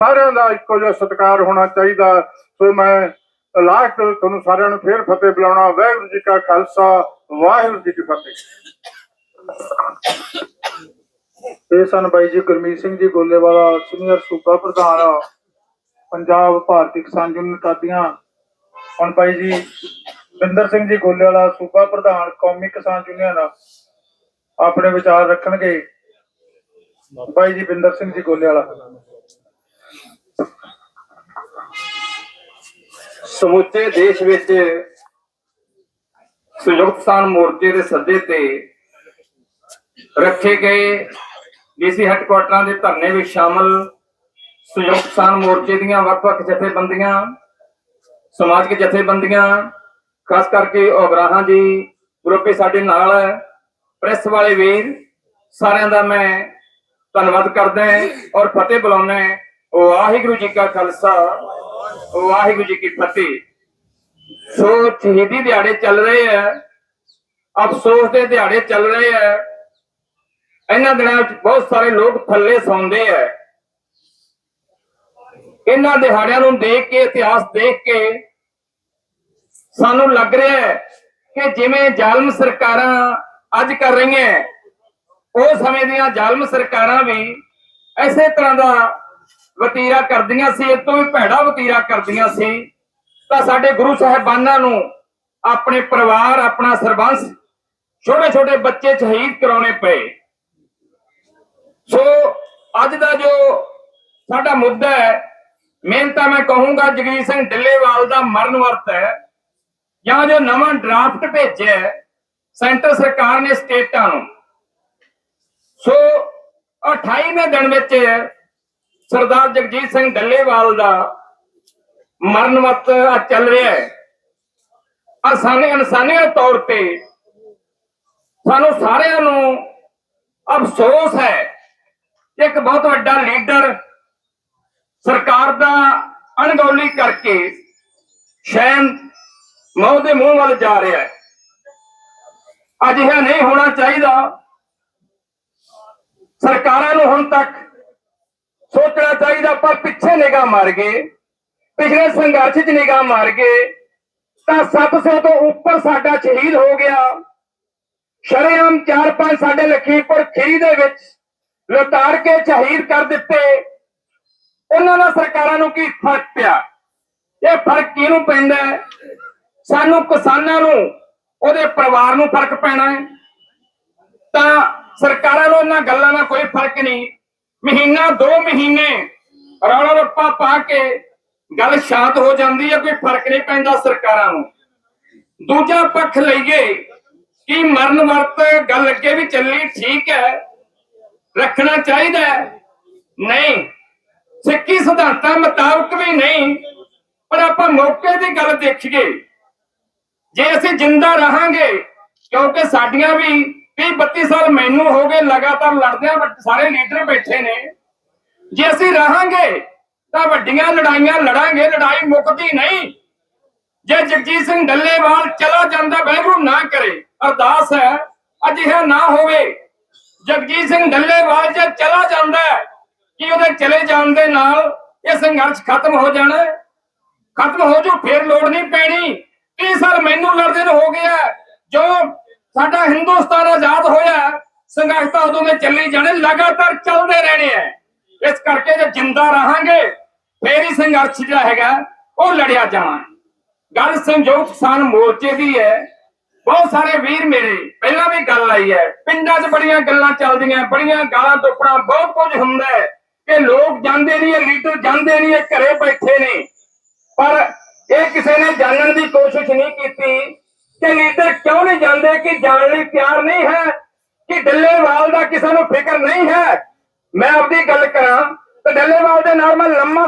ਸਾਰਿਆਂ ਦਾ ਇੱਕੋ ਜਿਹਾ ਸਤਿਕਾਰ ਹੋਣਾ ਚਾਹੀਦਾ। ਸੋ ਮੈਂ ਲਾਸਟ ਤੁਹਾਨੂੰ ਸਾਰਿਆਂ ਨੂੰ ਫੇਰ ਫਤਿਹ ਬੁਲਾਉਣਾ। ਵਾਹਿਗੁਰੂ ਜੀ ਕਾ ਖਾਲਸਾ, ਵਾਹਿਗੁਰੂ ਜੀ ਕੀ ਫਤਿਹ। ਇਹ ਸਨ ਬਾਈ ਜੀ ਗੁਰਮੀਤ ਸਿੰਘ ਜੀ ਗੋਲੇਵਾਲਾ, ਸੀਨੀਅਰ ਸੂਬਾ ਪ੍ਰਧਾਨ, ਪੰਜਾਬ ਭਾਰਤੀ ਕਿਸਾਨ ਯੂਨੀਅਨ ਕਾਦੀਆਂ ਹੁਣ ਬਾਈ ਜੀ ਬਿੰਦਰ ਸਿੰਘ ਜੀ ਗੋਲੇਵਾਲਾ, ਸੂਬਾ ਪ੍ਰਧਾਨ, ਕੌਮੀ ਕਿਸਾਨ ਯੂਨੀਅਨ, ਆਪਣੇ ਵਿਚਾਰ ਰੱਖਣਗੇ। ਬਾਈ ਜੀ ਬਿੰਦਰ ਸਿੰਘ ਜੀ ਗੋਲੇਵਾਲਾ। ਸਮੁੱਚੇ ਦੇਸ਼ ਵਿੱਚ ਸੰਯੁਕਤ ਕਿਸਾਨ ਮੋਰਚੇ ਦੇ ਸੱਦੇ ਤੇ ਰੱਖੇ ਗਏ। ਡੀਸੀ ਹੈੱਡਕੁਆਟਰਾਂ ਦੇ ਧਰਨੇ ਵਿੱਚ ਸ਼ਾਮਲ ਸੰਯੁਕਤ ਕਿਸਾਨ ਮੋਰਚੇ ਦੀਆਂ ਵੱਖ-ਵੱਖ ਜਥੇਬੰਦੀਆਂ, ਸਮਾਜਿਕ ਜਥੇਬੰਦੀਆਂ, ਖਾਸ ਕਰਕੇ ਉਗਰਾਹਾਂ ਜੀ, ਗਰੁੱਪੇ ਸਾਡੇ ਨਾਲ ਹੈ। ਪ੍ਰੈਸ ਵਾਲੇ ਵੀਰ, ਸਾਰਿਆਂ ਦਾ ਮੈਂ ਧੰਨਵਾਦ ਕਰਦਾ ਔਰ ਫਤਿਹ ਬੁਲਾਉਣਾ ਵਾਹਿਗੁਰੂ ਜੀ ਕਾ ਖਾਲਸਾ। ਵਾਹਿਗੁਰੂ ਜੀ ਕੀ ਫਤਿਹ। ਸੋ ਸ਼ਹੀਦੀ ਦਿਹਾੜੇ ਚੱਲ ਰਹੇ ਆ। ਅਫਸੋਸ ਦੇ ਦਿਹਾੜੇ ਚੱਲ ਰਹੇ ਆ। ਇਹਨਾਂ ਦਿਨਾਂ ਵਿੱਚ ਬਹੁਤ ਸਾਰੇ ਲੋਕ ਥੱਲੇ ਸੌਂਦੇ ਆ। ਇਹਨਾਂ ਦਿਹਾੜਿਆਂ ਨੂੰ ਦੇਖ ਕੇ, ਇਤਿਹਾਸ ਦੇਖ ਕੇ ਸਾਨੂੰ ਲੱਗ ਰਿਹਾ ਹੈ ਕਿ ਜਿਵੇਂ ਜ਼ਾਲਮ ਸਰਕਾਰਾਂ ਅੱਜ ਕਰ ਰਹੀਆਂ, ਉਹ ਸਮੇਂ ਦੀਆਂ ਜ਼ਾਲਮ ਸਰਕਾਰਾਂ ਵੀ ਐਸੇ ਤਰ੍ਹਾਂ ਦਾ ਵਤੀਰਾ ਕਰਦੀਆਂ ਸੀ, ਇਹ ਤੋਂ ਵੀ ਭੈੜਾ ਵਤੀਰਾ ਕਰਦੀਆਂ ਸੀ। ਤਾਂ ਸਾਡੇ ਗੁਰੂ ਸਾਹਿਬਾਨਾਂ ਨੂੰ ਆਪਣੇ ਪਰਿਵਾਰ, ਆਪਣਾ ਸਰਬੰਸ ਛੋਟੇ ਛੋਟੇ ਬੱਚੇ ਸ਼ਹੀਦ ਕਰਾਉਣੇ ਪਏ। ਸੋ ਅੱਜ ਦਾ ਜੋ ਸਾਡਾ ਮੁੱਦਾ ਹੈ ਮੇਨ ਤਾਂ ਮੈਂ ਕਹੂੰਗਾ ਜਗੀਰ ਸਿੰਘ ਢਿੱਲੇਵਾਲ ਦਾ ਮਰਨ ਵਰਤ ਹੈ, ਜਾਂ ਜੋ ਨਵਾਂ ਡਰਾਫਟ ਭੇਜਿਆ ਸੈਂਟਰ ਸਰਕਾਰ ਨੇ ਸਟੇਟਾਂ ਨੂੰ। ਸੋ 28ਵੇਂ ਦਿਨ ਵਿੱਚ ਸਰਦਾਰ ਜਗਜੀਤ ਸਿੰਘ ਡੱਲੇਵਾਲ ਦਾ ਮਰਨ ਵਕਤ ਆ ਚੱਲ ਰਿਹਾ ਹੈ। ਅਸਾਨੇ ਇਨਸਾਨੀਅਤ ਤੌਰ ਤੇ ਸਾਨੂੰ ਸਾਰਿਆਂ ਨੂੰ ਅਫਸੋਸ ਹੈ ਕਿ ਇੱਕ ਬਹੁਤ ਵੱਡਾ ਲੀਡਰ ਸਰਕਾਰ ਦਾ ਅਣਗੌਲੀ ਕਰਕੇ ਸ਼ੈਨ ਮੌਤ ਦੇ ਮੂੰਹ ਵੱਲ ਜਾ ਰਿਹਾ ਹੈ। ਅਜਿਹਾ ਨਹੀਂ ਹੋਣਾ ਚਾਹੀਦਾ। ਸਰਕਾਰਾਂ ਨੂੰ ਹੁਣ ਤੱਕ ਸੋਚਣਾ ਚਾਹੀਦਾ ਪਰ ਪਿੱਛੇ ਨਿਗਾਹ ਮਾਰ ਗਏ, ਪਿਛਲੇ ਸੰਘਰਸ਼ 'ਚ ਨਿਗਾਹ ਮਾਰ ਗਏ, ਤਾਂ 700 ਤੋਂ ਉੱਪਰ ਸਾਡਾ ਸ਼ਹੀਦ ਹੋ ਗਿਆ। ਸ਼ਰੇਆਮ 4-5 ਸਾਡੇ ਲਖੀਪੁਰ ਖੀਰੀ ਦੇ ਵਿੱਚ ਲੁਟਾਰ ਕੇ ਸ਼ਹੀਦ ਕਰ ਦਿੱਤੇ। ਉਹਨਾਂ ਨਾਲ ਸਰਕਾਰਾਂ ਨੂੰ ਕੀ ਫ਼ਰਕ ਪਿਆ? ਇਹ ਫ਼ਰਕ ਕਿਹਨੂੰ ਪੈਂਦਾ ਸਾਨੂੰ ਕਿਸਾਨਾਂ ਨੂੰ, ਉਹਦੇ ਪਰਿਵਾਰ ਨੂੰ ਫ਼ਰਕ ਪੈਣਾ ਹੈ। ਤਾਂ ਸਰਕਾਰਾਂ ਨੂੰ ਇਹਨਾਂ ਗੱਲਾਂ ਨਾਲ ਕੋਈ ਫ਼ਰਕ ਨਹੀਂ। ਮਹੀਨਾ, ਦੋ ਮਹੀਨੇ ਰੌਲਾ ਰੱਪਾ ਪਾ ਕੇ ਗੱਲ ਸ਼ਾਂਤ ਹੋ ਜਾਂਦੀ ਹੈ, ਕੋਈ ਫ਼ਰਕ ਨਹੀਂ ਪੈਂਦਾ ਸਰਕਾਰਾਂ ਨੂੰ। ਦੂਜਾ ਪੱਖ ਲਈਏ ਕਿ ਮਰਨ ਵਰਤ ਗੱਲ ਅੱਗੇ ਵੀ ਚੱਲੀ ਠੀਕ ਹੈ, ਰੱਖਣਾ ਚਾਹੀਦਾ ਨਹੀਂ, ਸਿੱਖੀ ਸਿਧਾਂਤਾਂ ਮੁਤਾਬਕ ਵੀ ਨਹੀਂ, ਪਰ ਆਪਾਂ ਮੌਕੇ ਦੀ ਗੱਲ ਦੇਖੀਏ। ਜੇ ਅਸੀਂ ਜਿੰਦਾ ਰਹਾਂਗੇ, ਕਿਉਂਕਿ ਸਾਡੀਆਂ ਵੀ 30 32 ਸਾਲ ਮੈਨੂੰ ਹੋ ਗਏ ਲਗਾਤਾਰ ਲੜਦਿਆਂ, ਬਟ ਸਾਰੇ ਲੀਡਰ ਬੈਠੇ ਨੇ। ਜੇ ਅਸੀਂ ਰਹਾਂਗੇ, ਤਾਂ ਵੱਡੀਆਂ ਲੜਾਈਆਂ ਲੜਾਂਗੇ, ਲੜਾਈ ਮੁੱਕਦੀ ਨਹੀਂ। ਜੇ ਜਗਜੀਤ ਸਿੰਘ ਡੱਲੇਵਾਲ ਚਲਾ ਜਾਂਦਾ ਵਾਹਿਗੁਰੂ ਨਾ ਕਰੇ। ਅਰਦਾਸ ਹੈ, ਅਜਿਹਾ ਨਾ ਹੋਵੇ। ਜਗਜੀਤ ਸਿੰਘ ਡੱਲੇਵਾਲ ਜੇ ਚਲਾ ਜਾਂਦਾ ਕਿ ਉਹਦੇ ਚਲੇ ਜਾਣ ਦੇ ਨਾਲ ਇਹ ਸੰਘਰਸ਼ ਖਤਮ ਹੋ ਜਾਣਾ ਖਤਮ ਹੋ ਜੂ, ਫੇਰ ਲੋੜ ਨਹੀਂ ਪੈਣੀ। 30 ਸਾਲ ਮੈਨੂੰ ਲੜਦੇ ਨੂੰ ਹੋ ਗਿਆ ਜੋ ਸਾਡਾ ਹਿੰਦੁਸਤਾਨ ਆਜ਼ਾਦ ਹੋਇਆ ਸੰਘਰਸ਼ ਤਾਂ ਉਦੋਂ ਦੇ ਚੱਲੀ ਜਾਣੇ, ਲਗਾਤਾਰ ਚੱਲਦੇ ਰਹਿਣੇ ਆ ਇਸ ਕਰਕੇ ਜੇ ਜਿੰਦਾ ਰਹਾਂਗੇ, ਫੇਰ ਹੀ ਸੰਘਰਸ਼ ਜਿਹੜਾ ਹੈਗਾ, ਉਹ ਲੜਿਆ ਜਾਣਾ। ਗੱਲ ਸੰਯੁਕਤ ਕਿਸਾਨ ਮੋਰਚੇ ਦੀ ਹੈ। ਬਹੁਤ ਸਾਰੇ ਵੀਰ ਮੇਰੇ, ਪਹਿਲਾਂ ਵੀ ਗੱਲ ਆਈ ਹੈ। ਪਿੰਡਾਂ 'ਚ ਬੜੀਆਂ ਗੱਲਾਂ ਚੱਲਦੀਆਂ, ਬੜੀਆਂ ਗਾਲਾਂ ਤੋਪਣਾ ਬਹੁਤ ਕੁਝ ਹੁੰਦਾ ਹੈ ਕਿ ਲੋਕ ਜਾਂਦੇ ਨਹੀਂ ਇਹ ਲੀਡਰ ਜਾਂਦੇ ਨਹੀਂ ਇਹ ਘਰੇ ਬੈਠੇ ਨੇ। ਪਰ ਇਹ ਕਿਸੇ ਨੇ ਜਾਣਨ ਦੀ ਕੋਸ਼ਿਸ਼ ਨਹੀਂ ਕੀਤੀ ਕਿ ਲੀਡਰ ਕਿਉਂ ਨਹੀਂ ਜਾਂਦੇ ਕਿ ਜਾਣ ਲਈ ਤਿਆਰ ਨਹੀਂ ਹੈ, ਕਿ ਡੱਲੇਵਾਲ ਦਾ ਕਿਸੇ ਨੂੰ ਫਿਕਰ ਨਹੀਂ ਹੈ। ਮੈਂ ਆਪਦੀ ਗੱਲ ਕਰਾਂ ਤਾਂ ਡੱਲੇਵਾਲ ਦੇ ਨਾਲ ਮੈਂ ਲੰਮਾ